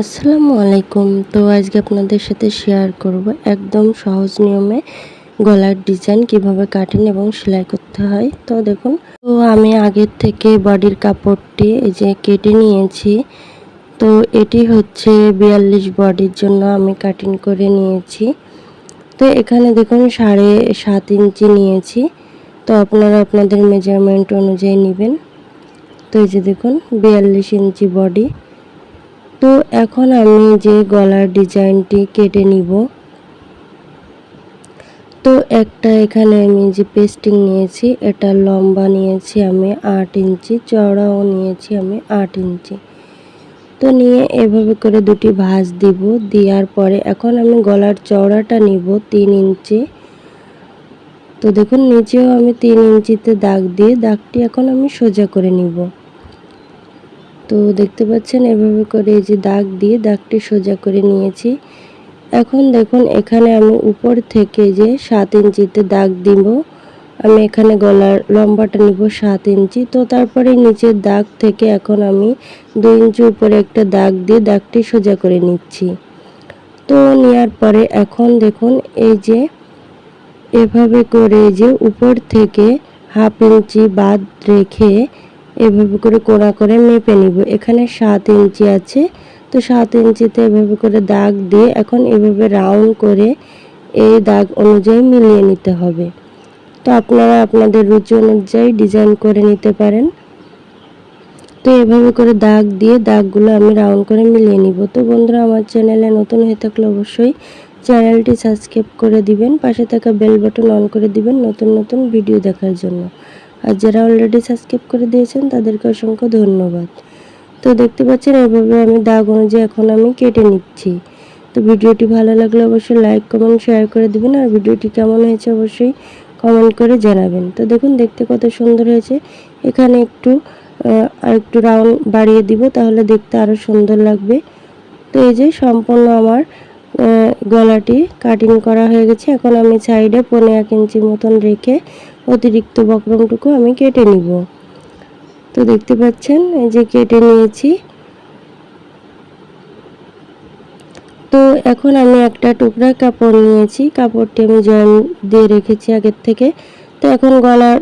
আসসালামু আলাইকুম। তো আজকে আপনাদের সাথে শেয়ার করব একদম সহজ নিয়মে গলার ডিজাইন কীভাবে কাটিং এবং সেলাই করতে হয়। তো দেখুন, তো আমি আগের থেকে বডির কাপড়টি এই যে কেটে নিয়েছি। তো এটি হচ্ছে বিয়াল্লিশ বডির জন্য আমি কাটিং করে নিয়েছি। তো এখানে দেখুন, সাড়ে সাত ইঞ্চি নিয়েছি। তো আপনারা আপনাদের মেজারমেন্ট অনুযায়ী নেবেন। তো এই যে দেখুন, বিয়াল্লিশ ইঞ্চি বডি তো এখন আমি যে গলার ডিজাইনটি কেটে নিব। তো একটা এখানে আমি যে পেস্টিং নিয়েছি, এটা লম্বা নিয়েছি আমি আট ইঞ্চি চড়াও নিয়েছি আমি আট ইঞ্চি। তো নিয়ে এভাবে করে দুটি ভাঁজ দিব, দেওয়ার পরে এখন আমি গলার চওড়াটা নিব তিন ইঞ্চি। তো দেখুন, নিচেও আমি তিন ইঞ্চিতে দাগ দিয়ে দাগটি এখন আমি সোজা করে নিব। তো দেখতে পাচ্ছেন, এভাবে করে এই যে দাগ দিয়ে দাগটি সোজা করে নিয়েছি। এখন দেখুন, এখানে আমি উপর থেকে যে সাত ইঞ্চিতে দাগ দিব, আমি এখানে গলার লম্বাটা নিব সাত ইঞ্চি। তো তারপরে নিচের দাগ থেকে এখন আমি দুই ইঞ্চি উপরে একটা দাগ দিয়ে দাগটি সোজা করে নিচ্ছি। তো নেওয়ার পরে এখন দেখুন, এই যে এভাবে করে যে উপর থেকে হাফ ইঞ্চি বাদ রেখে এভাবে করে কোড়া করে মেপে নিব। এখানে সাত ইঞ্চি আছে। তো সাত ইঞ্চিতে এভাবে করে দাগ দিয়ে এখন এভাবে রাউন্ড করে এই দাগ অনুযায়ী মিলিয়ে নিতে হবে। তো আপনারা আপনাদের রুচি অনুযায়ী ডিজাইন করে নিতে পারেন। তো এভাবে করে দাগ দিয়ে দাগগুলো আমি রাউন্ড করে মিলিয়ে নিব। তো বন্ধুরা, আমার চ্যানেলে নতুন হয়ে থাকলে অবশ্যই চ্যানেলটি সাবস্ক্রাইব করে দিবেন, পাশে থাকা বেল বাটন অন করে দিবেন নতুন নতুন ভিডিও দেখার জন্য। আর যারা অলরেডি সাবস্ক্রাইব করে দিয়েছেন, তাদেরকে অসংখ্য ধন্যবাদ। তো দেখতে পাচ্ছেন, এভাবে আমি দাগ অনুযায়ী এখন আমি কেটে নিচ্ছি। তো ভিডিওটি ভালো লাগলে অবশ্যই লাইক কমেন্ট শেয়ার করে দেবেন, আর ভিডিওটি কেমন হয়েছে অবশ্যই কমেন্ট করে জানাবেন। তো দেখুন, দেখতে কত সুন্দর হয়েছে। এখানে একটু আর একটু রাউন্ড বাড়িয়ে দিব, তাহলে দেখতে আরও সুন্দর লাগবে। তো এই যে সম্পূর্ণ আমার গলাটি কাটিং করা হয়ে গেছে। এখন আমি সাইডে পনেরো এক ইঞ্চি মতন রেখে অতিরিক্ত বক্রমটুকু আমি কেটে নিব। তো দেখতে পাচ্ছেন, এই যে কেটে নিয়েছি। তো এখন আমি একটা টুকরা কাপড় নিয়েছি। কাপড়টি আমি জয়েন দিয়ে রেখেছি আগের থেকে। তো এখন গলার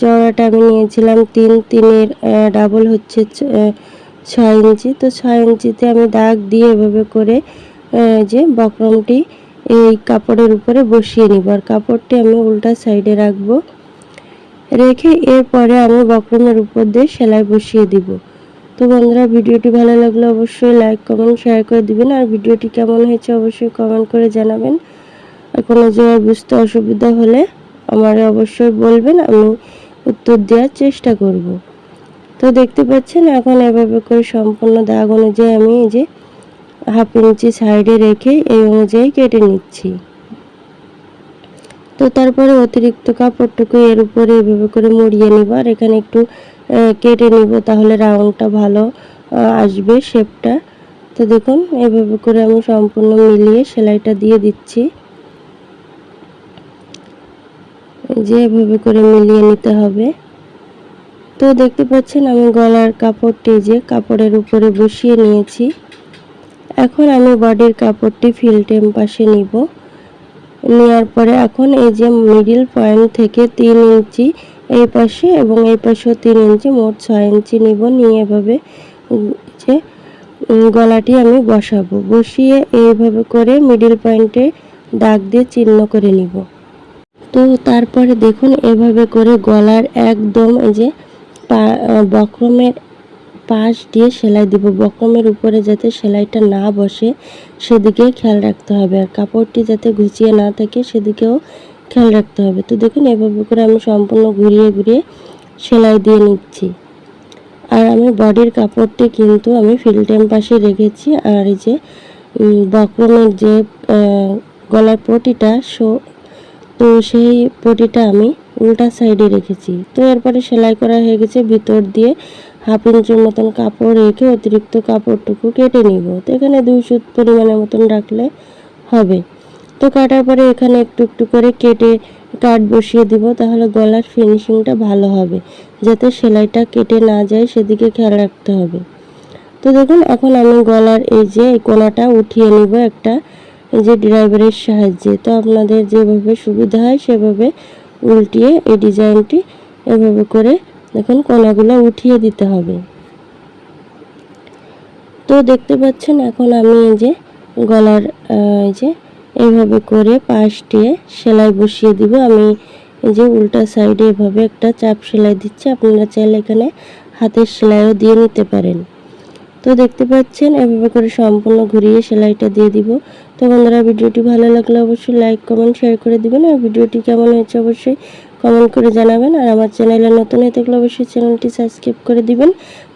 চওড়াটা আমি নিয়েছিলাম তিন, তিনের ডাবল হচ্ছে ছয় ইঞ্চি। তো ছয় ইঞ্চিতে আমি দাগ দিয়ে এভাবে করে যে বক্রমটি এই কাপড়ের উপরে বসিয়ে নিব। আর কাপড়টি আমি উল্টা সাইডে রাখব। রেখে এরপরে আমি বক্রমের উপর দিয়ে সেলাই বসিয়ে দিব। তো বন্ধুরা, ভিডিওটি ভালো লাগলে অবশ্যই লাইক কমেন্ট শেয়ার করে দিবেন। আর ভিডিওটি কেমন হয়েছে অবশ্যই কমেন্ট করে জানাবেন। আর কোনো জায়গায় বুঝতে অসুবিধা হলে আমার অবশ্যই বলবেন, আমি উত্তর দেওয়ার চেষ্টা করব। তো দেখতে পাচ্ছেন, এখন এভাবে করে সম্পূর্ণ দাগ অনুযায়ী আমি এই যে হাফ ইঞ্চি সাইডে রেখে এই অনুযায়ী কেটে নিচ্ছি। তো তারপরে অতিরিক্ত কাপড়টুকু এর উপরে এভাবে করে মুড়িয়ে নিব, আর এখানে একটু কেটে নিব তাহলে রাউন্ডটা ভালো আসবে শেপটা। তো দেখুন, এভাবে করে আমি সম্পূর্ণ মিলিয়ে সেলাইটা দিয়ে দিচ্ছি। যে এভাবে করে মিলিয়ে নিতে হবে। তো দেখতে পাচ্ছেন আমি গলার কাপড়টি যে কাপড়ের উপরে বসিয়ে নিয়েছি। এখন আমি বডির কাপড়টি ফিল্টেম পাশে নিব। নেওয়ার পরে এখন এই যে মিডিল পয়েন্ট থেকে তিন ইঞ্চি এই পাশে এবং এই পাশেও তিন ইঞ্চি, মোট ছয় ইঞ্চি নিব। নিয়ে এভাবে যে গলাটি আমি বসাবো। বসিয়ে এইভাবে করে মিডিল পয়েন্টে দাগ দিয়ে চিহ্ন করে নিব। তো তারপরে দেখুন, এভাবে করে গলার একদম এই যে বক্রমের পাশ দিয়ে সেলাই দিব। বকমের উপরে যাতে সেলাইটা না বসে সেদিকে খেয়াল রাখতে হবে। আর কাপড়টি যাতে ঘুচিয়ে না থাকে, সেদিকেও খেয়াল রাখতে হবে। তো দেখুন, এভাবে করে আমি সম্পূর্ণ ঘুরিয়ে ঘুরিয়ে সেলাই দিয়ে নিচ্ছি। আর আমি বডির কাপড়টি কিন্তু আমি ফিল্টেম পাশে রেখেছি। আর এই যে বক্রমের যে গলার পটিটা শো তো সেই পটিটা আমি উল্টা সাইডে রেখেছি। তো এরপরে সেলাই করা হয়ে গেছে ভিতর দিয়ে। হাফ ইঞ্চির মতন কাপড় রেখে অতিরিক্ত কাপড়টুকু কেটে নিব। তো এখানে দুই সুত পরিমাণের মতন রাখলে হবে। তো কাটার পরে এখানে একটু একটু করে কেটে কাট বসিয়ে দিব, তাহলে গলার ফিনিশিংটা ভালো হবে, যাতে সেলাইটা কেটে না যায়, সেদিকে খেয়াল রাখতে হবে। তো দেখুন, এখন আমি গলার এই যে কোনাটা উঠিয়ে নিব একটা, এই যে ড্রাইভারের সাহায্যে। তো আপনাদের যেভাবে সুবিধা হয়, সেভাবে উল্টিয়ে এই ডিজাইনটি এভাবে করে দেখুন কোনাগুলো উঠিয়ে দিতে হবে। তো দেখতে পাচ্ছেন, এখন আমি এই যে গলার এই যে এইভাবে করে পাশ দিয়ে সেলাই বসিয়ে দিব। আমি এই যে উল্টা সাইডে এভাবে একটা চাপ সেলাই দিচ্ছি। আপনারা চাইলে এখানে হাতের সেলাইও দিয়ে নিতে পারেন। তো দেখতে পাচ্ছেন, এভাবে করে সম্পূর্ণ ঘুরিয়ে সেলাইটা দিয়ে দিব। তো বন্ধুরা, ভিডিওটি ভালো লাগলে অবশ্যই লাইক কমেন্ট শেয়ার করে দিবেন। আর ভিডিওটি কেমন হয়েছে অবশ্যই কমেন্ট করে জানাবেন আর আমার চ্যানেলে নতুন হয়ে থাকলে অবশ্যই চ্যানেলটি সাবস্ক্রাইব করে দিবেন,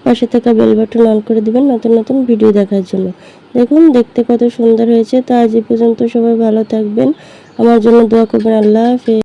পাশে থাকা বেল বাটন অন করে দিবেন নতুন নতুন ভিডিও দেখার জন্য। দেখুন, দেখতে কত সুন্দর হয়েছে। তো আজ এই পর্যন্ত সবাই ভালো থাকবেন। আমার জন্য দোয়া করবেন। আল্লাহ হাফেজ।